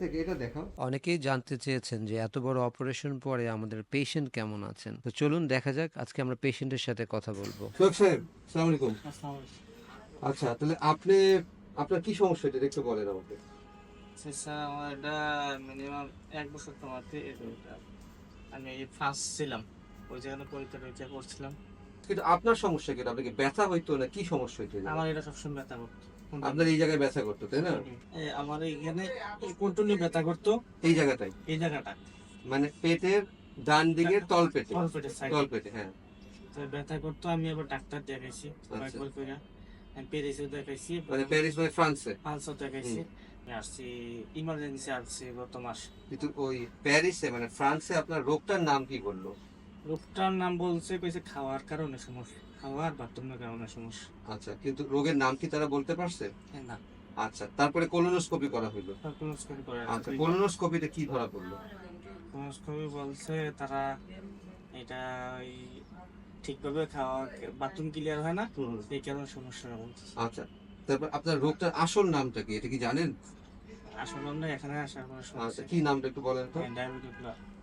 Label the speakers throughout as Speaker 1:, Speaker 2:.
Speaker 1: থেকে এটা দেখাও।
Speaker 2: অনেকেই জানতে চেয়েছেন যে এত বড় অপারেশন পরে আমাদের পেশেন্ট কেমন আছেন। তো চলুন দেখা যাক আজকে আমরা পেশেন্টের সাথে কথা বলব।
Speaker 1: সোহেব সাহেব সালাম আলাইকুম। আচ্ছা তাহলে আপনি আপনার কি সমস্যা এটা একটু বলেন আমাকে।
Speaker 3: স্যার আমার এটা মিনিমাম এক বছর তোমাতে আমি ফার্স্ট ছিলাম ওই জায়গায় পরীক্ষা টরীক্ষা করছিলাম।
Speaker 1: কিন্তু আপনার সমস্যা কি? আপনাকে ব্যথা হইতো না কি সমস্যা হইতো?
Speaker 3: আমার এটা সবসময় ব্যথা করতো।
Speaker 1: আপনার এই জায়গায় ব্যথা করতো তাই না?
Speaker 3: আমার এইখানে কন্টিনিউ ব্যথা করতো।
Speaker 1: এই জায়গাটাই
Speaker 3: এই জায়গাটা।
Speaker 1: মানে পেটের ডান দিকের তল পেটে?
Speaker 3: তল
Speaker 1: পেটে হ্যাঁ।
Speaker 3: ব্যথা করতো আমি আবার ডাক্তার দেখাইছি কয়েকবার করে আমি প্যারিসও দেখাইছি।
Speaker 1: মানে প্যারিস মানে ফ্রান্সে?
Speaker 3: পাঁচশো দেখাইছি। আসছি ইমার্জেন্সি আসছে গত মাস।
Speaker 1: কিন্তু ওই প্যারিসে মানে ফ্রান্সে আপনার রোগটার নাম কি বলল?
Speaker 3: রোগটার নাম বলছে কইছে খাওয়ার কারণে সমস্যা। খাওয়ার বাথরুমের কারণে সমস্যা।
Speaker 1: আচ্ছা কিন্তু রোগের নাম কি তারা বলতে পারছে?
Speaker 3: হ্যাঁ, না।
Speaker 1: আচ্ছা তারপরে কোলোনোস্কোপি করা হইল।
Speaker 3: কলোনোস্কোপি করে
Speaker 1: আচ্ছা কোলোনোস্কোপিতে কি ধরা পড়ল?
Speaker 3: কলোনোস্কোপি বলছে তারা এটা ওই ঠিকভাবে খাওয়া বাথরুম ক্লিয়ার হয় না এই কারণে সমস্যা বলছে।
Speaker 1: আচ্ছা তারপর আপনার রোগটার আসল নামটা কি? এটা কি জানেন?
Speaker 3: আসলে আমরা এখানে আসার
Speaker 1: আচ্ছা
Speaker 3: সমস্যা
Speaker 1: কি নামটা একটু বলেন তো?
Speaker 3: ডায়াবেটিক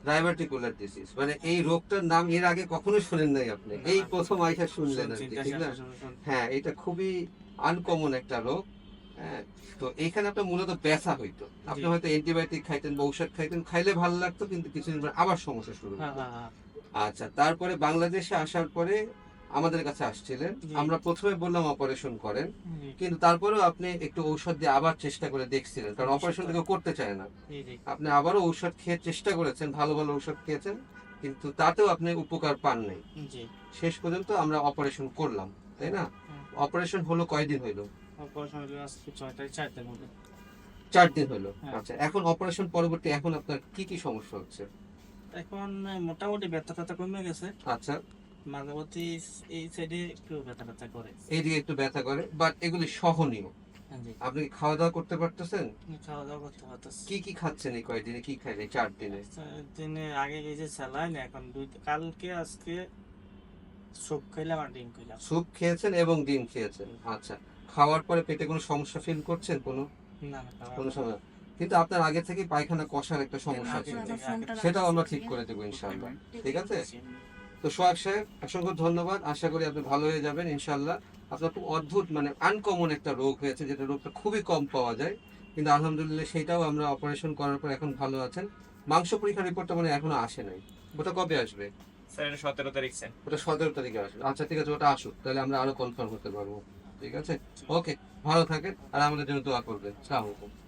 Speaker 1: ডায়াবেটিকুলার ডিসিজ মানে এই রোগটার নাম এর আগে কখনো শুনেন নাই আপনি। এই প্রথম আইসা শুনলেন আর ঠিক না? হ্যাঁ এটা খুবই আনকমন একটা রোগ। হ্যাঁ তো এখানে আপনার মূলত ব্যথা হইতো। আপনি হয়তো অ্যান্টিবায়োটিক খাইতেন বা ঔষধ খাইতেন খাইলে ভালো লাগতো কিন্তু কিছুদিন পর আবার সমস্যা শুরু হতো
Speaker 3: হ্যাঁ হ্যাঁ।
Speaker 1: আচ্ছা তারপরে বাংলাদেশে আসার পরে আমাদের কাছে আসছিলেন। আমরা প্রথমে বললাম অপারেশন করেন। কিন্তু তারপরেও আপনি একটু ঔষধ দিয়ে আবার চেষ্টা করে দেখছিলেন। কারণ অপারেশন কেউ করতে চায় না। আপনি আবারও ঔষধ খেয়ে চেষ্টা করেছেন ভালো ভালো ঔষধ খেয়েছেন। কিন্তু তাতেও আপনি উপকার পান নাই। শেষ পর্যন্ত আমরা অপারেশন করলাম তাই না? অপারেশন হলো কয়দিন হইল?
Speaker 3: অপারেশন হলো আজকে ছয়টায় চারটের মধ্যে।
Speaker 1: চার দিন হলো
Speaker 3: হ্যাঁ।
Speaker 1: আচ্ছা এখন অপারেশন পরবর্তী এখন আপনার কি কি সমস্যা হচ্ছে?
Speaker 3: এখন মোটামুটি ব্যথা ট্যাথা কমে গেছে।
Speaker 1: আচ্ছা।
Speaker 3: মাঝামাঝি এই সাইডে একটু ব্যথা ব্যথা করে।
Speaker 1: এইদিকে একটু ব্যথা করে বাট এগুলি সহনীয়।
Speaker 3: হ্যাঁ
Speaker 1: আপনি কি খাওয়া দাওয়া করতে পারতেছেন?
Speaker 3: খাওয়া দাওয়া করতে পারতেছি।
Speaker 1: কি কি খাচ্ছেন এই কয়দিনে? কি খাইলেন এই চার দিনে?
Speaker 3: দিনে আগে গেছে স্যালাইন এখন দুই কালকে আজকে সব খাইলাম আর ডিম খাইলাম।
Speaker 1: স্যুপ খেয়েছেন এবং ডিম খেয়েছেন? আচ্ছা খাওয়ার পরে পেটে কোনো সমস্যা ফিল করছেন কোনো?
Speaker 3: না
Speaker 1: কোনো সময় কিন্তু আপনার আগে থেকে পায়খানা কষার একটা সমস্যা
Speaker 3: আগে
Speaker 1: ছিল। সেটাও আমরা ঠিক করে দেবো ইনশাল্লাহ ঠিক আছে। তো সোহাগ সাহেব অসংখ্য ধন্যবাদ। আশা করি আপনি ভালো হয়ে যাবেন ইনশাল্লাহ আপনার খুব অদ্ভুত মানে আনকমন একটা রোগ হয়েছে যেটা রোগটা খুবই কম পাওয়া যায়। কিন্তু আলহামদুলিল্লাহ সেটাও আমরা অপারেশন করার পর এখন ভালো আছেন। মাংস পরীক্ষার রিপোর্টটা মানে এখনও আসে নাই। ওটা কবে আসবে?
Speaker 3: স্যার সতেরো তারিখ স্যার।
Speaker 1: ওটা সতেরো তারিখে আসবে। আচ্ছা ঠিক আছে ওটা আসুক। তাহলে আমরা আরও কনফার্ম হতে পারব। ঠিক আছে? ওকে ভালো থাকেন আর আমাদের জন্য দোয়া করবেন। সালামালাইকুম